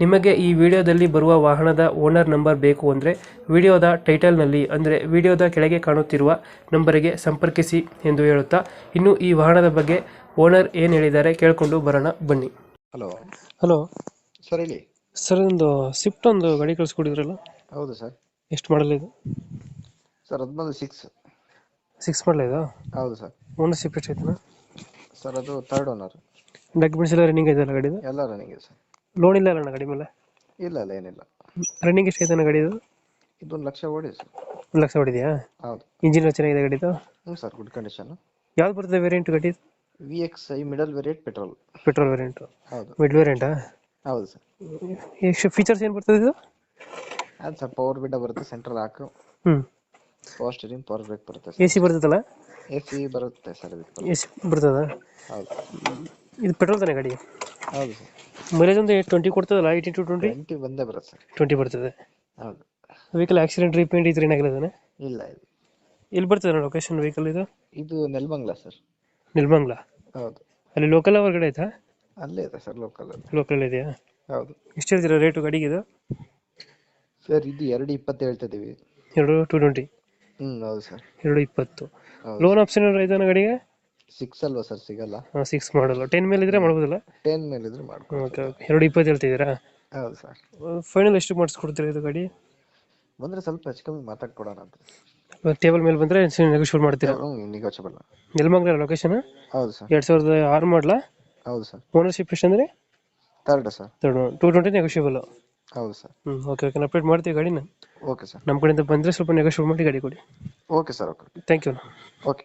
ನಿಮಗೆ ಈ ವಿಡಿಯೋದಲ್ಲಿ ಬರುವ ವಾಹನದ ಓನರ್ ನಂಬರ್ ಬೇಕು ಅಂದರೆ ವಿಡಿಯೋದ ಟೈಟಲ್ನಲ್ಲಿ ಅಂದರೆ ವಿಡಿಯೋದ ಕೆಳಗೆ ಕಾಣುತ್ತಿರುವ ನಂಬರಿಗೆ ಸಂಪರ್ಕಿಸಿ ಎಂದು ಹೇಳುತ್ತಾ ಇನ್ನು ಈ ವಾಹನದ ಬಗ್ಗೆ ಓನರ್ ಏನು ಹೇಳಿದ್ದಾರೆ ಕೇಳಿಕೊಂಡು ಬರೋಣ ಬನ್ನಿ. ಹಲೋ. ಹಲೋ. ಸರ್ ಹೇಳಿ. ಸರ್ ಒಂದು ಸ್ವಿಫ್ಟ್ ಒಂದು ಗಾಡಿ ಕಳಿಸ್ಕೊಡಿದ್ರಲ್ಲ? ಹೌದು ಸರ್. ಎಷ್ಟು ಮಾಡಲ್ ಇದು? ಸರ್ ಅದು ಬಂದು ಸಿಕ್ಸ್. ಸಿಕ್ಸ್ ಮಾಡಲ ಇದು? ಹೌದು ಸರ್. ಓನರ್ಶಿಪ್ ಎಷ್ಟು ಆಯ್ತು ಸರ್ ಅದು ಥರ್ಡ್ ಓನರ್ ಡಾಕ್ಯುಮೆಂಟ್ಸ್ ಎಲ್ಲ ರನ್ನಿಂಗ್ ಐತಲ್ಲ ಗಾಡಿದು? ಎಲ್ಲ ರನ್ನಿಂಗ್ ಇದೆ ಸರ್. ಲೋನ್ ಇಲ್ಲ ಅಣ್ಣ ಗಾಡಿ ಮೇಲೆ? ಇಲ್ಲ ಇಲ್ಲ ಏನಿಲ್ಲ. ರನ್ನಿಂಗ್ ಎಷ್ಟು ಐತೆ ಗಾಡಿ ಇದು? ಇದೊಂದು ಲಕ್ಷ ಓಡಿ ಸರ್. ಒಂದು ಲಕ್ಷ ಓಡಿದೆಯಾ? ಹೌದು. ಇಂಜಿನ್ ಚೆನ್ನಾಗಿದೆ ಗಾಡಿದು ಹ್ಞೂ ಸರ್ ಗುಡ್ ಕಂಡೀಷನ್ ಯಾವ್ದು ಬರ್ತದೆ ವೇರಿಯಂಟ್ ಗಾಡಿ V X I middle variant petrol petrol variant ಹೌದು. ಮಿಡ್ ವೇರಿಯಂಟಾ ಹೌದು ಸರ್. ಎಷ್ಟು ಫೀಚರ್ಸ್ ಏನು ಬರ್ತದೆ ಇದು? ಅದು ಸರ್ ಪವರ್ ಬಿಡ ಬರುತ್ತೆ ಸೆಂಟ್ರಲ್ ಹಾಕು ಹ್ಞೂ ಪವರ್ ಸ್ಟೀರಿಂಗ್ ಪವರ್ ಬ್ರೇಕ್ ಬರುತ್ತೆ ಎ ಸಿ ಬರ್ತದಲ್ಲ? ಎ ಸಿ ಬರುತ್ತೆ ಸರ್ ಎ ಸಿ ಬರ್ತದ? ಹೌದು. ಇದು ಪೆಟ್ರೋಲ್ ತಾನೆ ಗಾಡಿ? ಹೌದು ಸರ್. ಮೈಲೇಜ್ ಒಂದು ಟ್ವೆಂಟಿ ಕೊಡ್ತದಲ್ಲ ಏಯ್ಟಿ ಟು ಟ್ವೆಂಟಿ ಟ್ವೆಂಟಿ ಬಂದೇ ಬರುತ್ತೆ ಸರ್. ಟ್ವೆಂಟಿ ಬರ್ತದೆ. ಹೌದು. ವೆಹಿಕಲ್ ಆಕ್ಸಿಡೆಂಟ್ ರೀಪೇಂಟ್ ಇದ್ರೆ ಏನಾಗಿರೋದಾನೆ ಇಲ್ಲ ಇದು ಎಲ್ಲಿ ಬರ್ತದೆ ಲೊಕೇಶನ್ ವೆಹಿಕಲ್ ಇದು? ಇದು ನೆಲಮಂಗ್ಲ ಸರ್. ನಿಲ್ಮಂಗ್ಲ? ಹೌದು. ಅಲ್ಲಿ ಲೋಕಲ್ ಹೊರಗಡೆ ಆಯ್ತಾ? ಅಲ್ಲೇ ಇದೆ ಸರ್ ಲೋಕಲ್ ಲೋಕಲ್ ಇದೆಯಾ? ಹೌದು. ಎಷ್ಟು ಹೇಳ್ತೀರಾ ರೇಟು ಗಾಡಿಗೆ ಇದು? ಸರ್ ಇದು ಎರಡು ಇಪ್ಪತ್ತು ಹೇಳ್ತಾ ಇದೀವಿ. ಎರಡು ಟು ಟ್ವೆಂಟಿ ಹ್ಮ್ ಹೌದು ಸರ್. ಎರಡು ಇಪ್ಪತ್ತು. ಹೌದು. ಲೋನ್ ಆಪ್ಷನ್ ಏನಾರು ಇದೆಯಾ ಗಾಡಿಗೆ? ಸಿಕ್ಸ್ ಅಲ್ವಾ ಸರ್ ಸಿಗಲ್ಲ? ಸಿಕ್ಸ್ ಮಾಡಲ್ಲ. ಟೆನ್ ಮೇಲೆ ಇದ್ರೆ ಮಾಡ್ಬೋದಲ್ಲ? ಟೆನ್ ಮೇಲೆ ಇದ್ರೆ ಮಾಡ್ಬೋದು. Okay okay. ಎರಡು ಇಪ್ಪತ್ತು ಹೇಳ್ತಿದ್ದೀರಾ? ಹೌದು ಸರ್. ಫೈನಲ್ ಎಷ್ಟು ಮಾಡಿಸ್ಕೊಡ್ತೀರಾ ಇದು ಗಾಡಿ? ಬಂದ್ರೆ ಸ್ವಲ್ಪ ಹೆಚ್ಚು ಕಮ್ಮಿ ಮಾತಾಡ್ಕೊಡೋಣ ಅಂತ. ಟೇಬಲ್ ಮೇಲೆ ಬಂದರೆ ನೆಗೋಷಿಯೇಟ್ ಮಾಡ್ತೀರಾ? ನಿಗೋಚಬಲ್ಲ ನೆಲಮಂಗಲ ಲೊಕೇಶನ್ ಹೌದು ಸರ್. ಎರಡು ಸಾವಿರದ ಆರು ಮಾಡಲಾ? ಹೌದು ಸರ್. ಓನರ್ಶಿಪ್ ಎಷ್ಟು ಅಂದರೆ? Third sir. Two twenty negotiable ಹೌದು ಸರ್. ಹ್ಞೂ ಓಕೆ ಓಕೆ. ಅಪ್ಡೇಟ್ ಮಾಡ್ತೀವಿ ಗಾಡಿನ. Okay sir. ನಮ್ಮ ಕಡೆಯಿಂದ ಬಂದರೆ ಸ್ವಲ್ಪ ನೆಗೋಷಿಯೇಟ್ ಮಾಡಿ ಗಾಡಿ ಕೊಡಿ. Okay sir okay. Thank you okay.